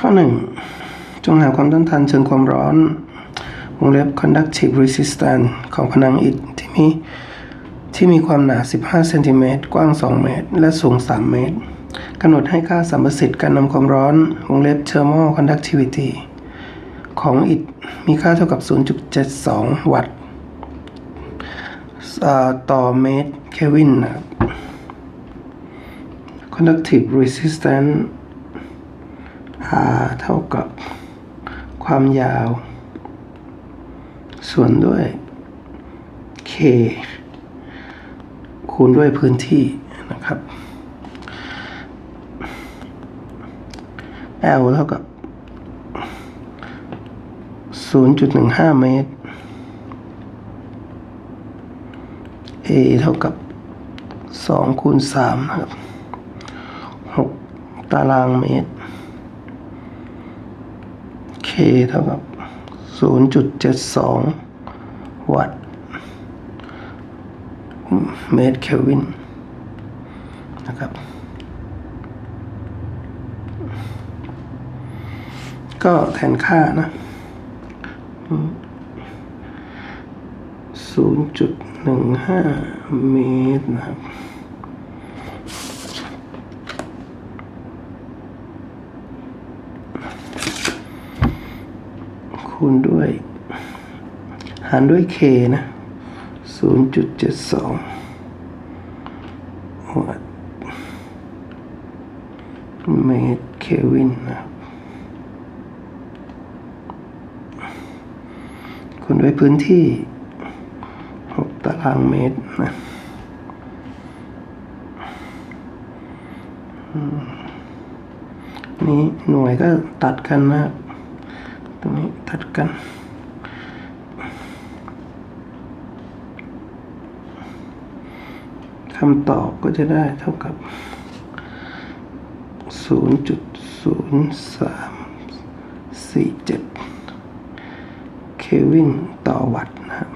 ข้อหนึ่งจงหาความต้านทานเชิงความร้อน วงเล็บ conductive resistance ของผนังอิฐที่มีที่มีความหนา 15 เซนติเมตร กว้าง 2 เมตร และสูง 3 เมตร กำหนดให้ค่าสัมประสิทธิ์การนำความร้อน วงเล็บ thermal conductivity ของอิฐมีค่าเท่ากับ 0.72 วัตต์เอ่อต่อเมตร เควินนะครับ conductive resistance R เท่ากับความยาว ส่วนด้วย K คูณด้วยพื้นที่นะครับ L เท่ากับ 0.15 เมตร A เท่ากับ 2 คูณ3นะครับ 6 ตารางเมตร K เท่ากับ 0.72 วัตต์เมตรเคลวินนะครับ ก็แทนค่านะ 0.15 เมตรนะครับ คูณด้วย หารด้วย k นะ 0.72วัตเมตรเคลวินนะครับคูณด้วยพื้นที่ 6 ตารางเมตรนะอืมนี่หน่วยก็ตัดกันนะครับ ตรงนี้ตัดกัน คำตอบก็จะได้เท่ากับ 0.0347 เควินต่อวัตต์นะครับ